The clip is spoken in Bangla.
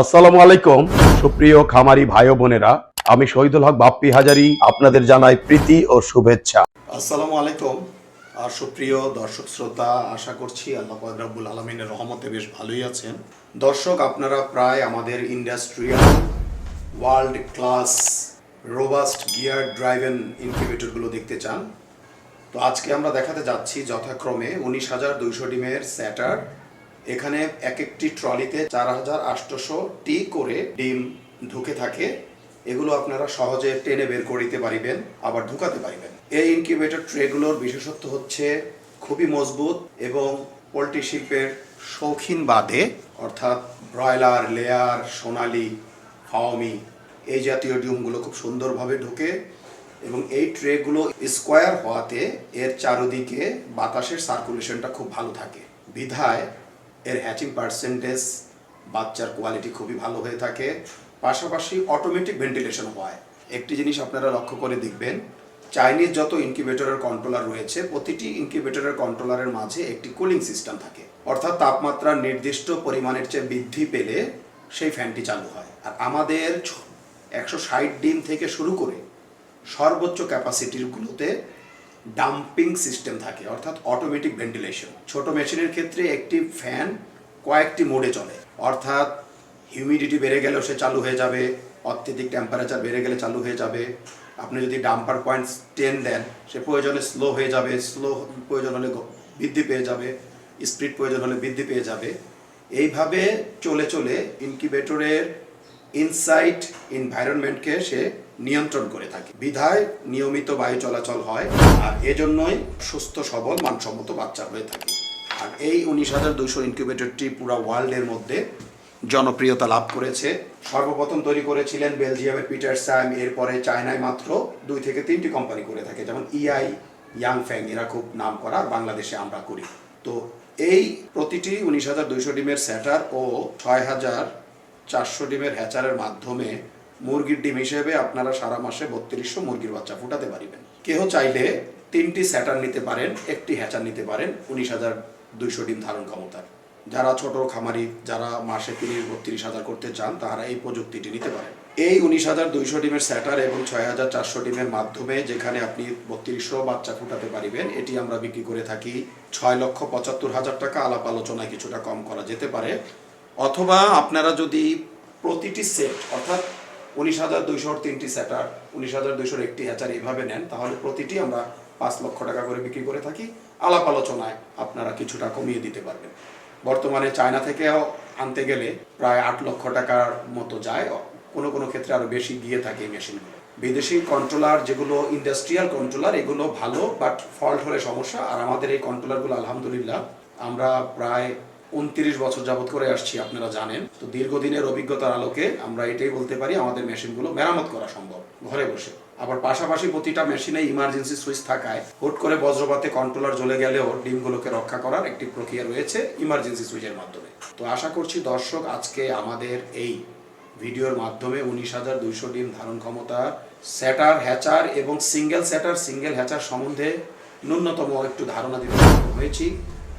আসসালামু আলাইকুম। সুপ্রিয় খামারি ভাই বোনেরা, আমি শহীদুল হক বাপ্পি হাজারি, আপনাদের জানাই প্রীতি ও শুভেচ্ছা। আসসালামু আলাইকুম। আর সুপ্রিয় দর্শক শ্রোতা, আশা করছি আল্লাহ পাক রাব্বুল আলমিনের রহমতে বেশ ভালোই আছেন। দর্শক, আপনারা প্রায় আমাদের industrial, world class, robust gear driven ইনকিউবেটরগুলো দেখতে চান। তো আজকে আমরা দেখাতে যাচ্ছি যথাক্রমে উনিশ হাজার দুইশো ডিমের স্যাটার এখানে এক একটি ট্রলিতে চার হাজার আটশোশো টি করে ডিম ঢুকে থাকে। এগুলো আপনারা সহজে টেনে বের করিতে পারিবেন, আবার ঢুকাতে পারিবেন। এই ইনকিউবেটর ট্রেগুলোর বিশেষত্ব হচ্ছে খুবই মজবুত এবং পোলট্রি শিল্পের শৌখিন বাদে, অর্থাৎ ব্রয়লার, লেয়ার, সোনালি, ফাওমি, এই জাতীয় ডিমগুলো খুব সুন্দরভাবে ঢুকে এবং এই ট্রেগুলো স্কোয়ার হওয়াতে এর চারদিকে বাতাসের সার্কুলেশনটা খুব ভালো থাকে। বিধায় এর হ্যাচিং পার্সেন্টেজ বাচ্চার কোয়ালিটি খুবই ভালো হয়ে থাকে। পাশাপাশি অটোমেটিক ভেন্টিলেশন হয়। একটি জিনিস আপনারা লক্ষ্য করে দেখবেন চাইনিজ যত ইনকিউবেটরের কন্ট্রোলার রয়েছে, প্রতিটি ইনকিউবেটরের কন্ট্রোলারের মাঝে একটি কুলিং সিস্টেম থাকে। অর্থাৎ তাপমাত্রা নির্দিষ্ট পরিমাণের চেয়ে বৃদ্ধি পেলে সেই ফ্যানটি চালু হয়। আর আমাদের একশো ষাট ডিম থেকে শুরু করে সর্বোচ্চ ক্যাপাসিটিরগুলোতে ডাম্পিং সিস্টেম থাকে, অর্থাৎ অটোমেটিক ভেন্টিলেশন ছোট মেশিনের ক্ষেত্রে একটি ফ্যান কয়েকটি মোডে চলে। অর্থাৎ হিউমিডিটি বেড়ে গেলেও সে চালু হয়ে যাবে, অত্যধিক টেম্পারেচার বেড়ে গেলে চালু হয়ে যাবে। আপনি যদি ডাম্পার পয়েন্ট টেন দেন, সে প্রয়োজনে স্লো হয়ে যাবে স্লো প্রয়োজন হলে বৃদ্ধি পেয়ে যাবে স্পিড প্রয়োজন হলে বৃদ্ধি পেয়ে যাবে। এইভাবে চলে চলে ইনকিউবেটরের ইনসাইট এনভায়রনমেন্টকে সে নিয়ন্ত্রণ করে থাকে। বিধায় নিয়মিত বায়ু চলাচল হয় আর এজন্যই সুস্থ, সবল, মানসম্মত বাচ্চা হয়ে থাকে। আর এই উনিশ হাজার দুশো ইনকিউবেটরটি পুরো ওয়ার্ল্ডের মধ্যে জনপ্রিয়তা লাভ করেছে। সর্বপ্রথম তৈরি করেছিলেন বেলজিয়ামের পিটার স্যাম, এরপরে চায়নায় মাত্র দুই থেকে তিনটি কোম্পানি করে থাকে, যেমন ইআই ইয়াং ফ্যাং এরা খুব নাম করা বাংলাদেশে আমরা করি। তো এই প্রতিটি উনিশ হাজার দুইশো ডিমের স্যাটার ও ছয় হাজার চারশো ডিমের হ্যাচারের মাধ্যমে মুরগির ডিম হিসেবে আপনারা সারা মাসে বত্রিশশো মুরগির বাচ্চা ফুটাতে পারিবেন। কেহ চাইলে তিনটি স্যাটার নিতে পারেন, একটি হ্যাচার নিতে পারেন, উনিশ হাজার দুইশো ডিম ধারণ ক্ষমতার। যারা ছোট খামারি, যারা মাসে তিরিশ, বত্রিশ হাজার করতে চান তারা এই প্রযুক্তিটি নিতে পারেন। এই উনিশ হাজার দুইশো ডিমের স্যাটার এবং ছয় হাজার চারশো ডিমের মাধ্যমে যেখানে আপনি বত্রিশশো বাচ্চা ফুটাতে পারিবেন, এটি আমরা বিক্রি করে থাকি ছয় লক্ষ পঁচাত্তর হাজার টাকা। আলাপ আলোচনায় কিছুটা কম করা যেতে পারে। অথবা আপনারা যদি প্রতিটি সেট, অর্থাৎ উনিশ হাজার দুইশোর তিনটি সেটার উনিশ হাজার দুইশোর একটি হ্যাচার এইভাবে নেন, তাহলে প্রতিটি আমরা পাঁচ লক্ষ টাকা করে বিক্রি করে থাকি। আলাপ আলোচনায় আপনারা কিছুটা কমিয়ে দিতে পারবেন। বর্তমানে চায়না থেকেও আনতে গেলে প্রায় আট লক্ষ টাকার মতো যায়। কোনো কোনো ক্ষেত্রে আরও বেশি গিয়ে থাকে এই মেশিনগুলো। বিদেশি কন্ট্রোলার যেগুলো ইন্ডাস্ট্রিয়াল কন্ট্রোলার এগুলো ভালো বাট ফল্ট হলে সমস্যা। আর আমাদের এই কন্ট্রোলারগুলো আলহামদুলিল্লাহ, আমরা প্রায় উনত্রিশ বছর যাবত করে আসছি, আপনারা জানেন। তো দীর্ঘদিনের অভিজ্ঞতার আলোকে আমরা এটাই বলতে পারি, আমাদের মেশিনগুলো মেরামত করা সম্ভব, ঘরে বসে। আবার পাশাপাশি প্রতিটা মেশিনে ইমার্জেন্সি সুইচ থাকায় হুট করে বজ্রপাতে কন্ট্রোলার জ্বলে গেলেও ডিমগুলোকে রক্ষা করার একটি প্রক্রিয়া রয়েছে ইমার্জেন্সি সুইচের মাধ্যমে। তো আশা করছি দর্শক, আজকে আমাদের এই ভিডিওর মাধ্যমে উনিশ হাজার দুইশো ডিম ধারণ ক্ষমতা স্যাটার হ্যাচার এবং সিঙ্গেল স্যাটার সিঙ্গেল হ্যাচার সম্বন্ধে ন্যূনতম একটু ধারণা দিতে হয়েছি।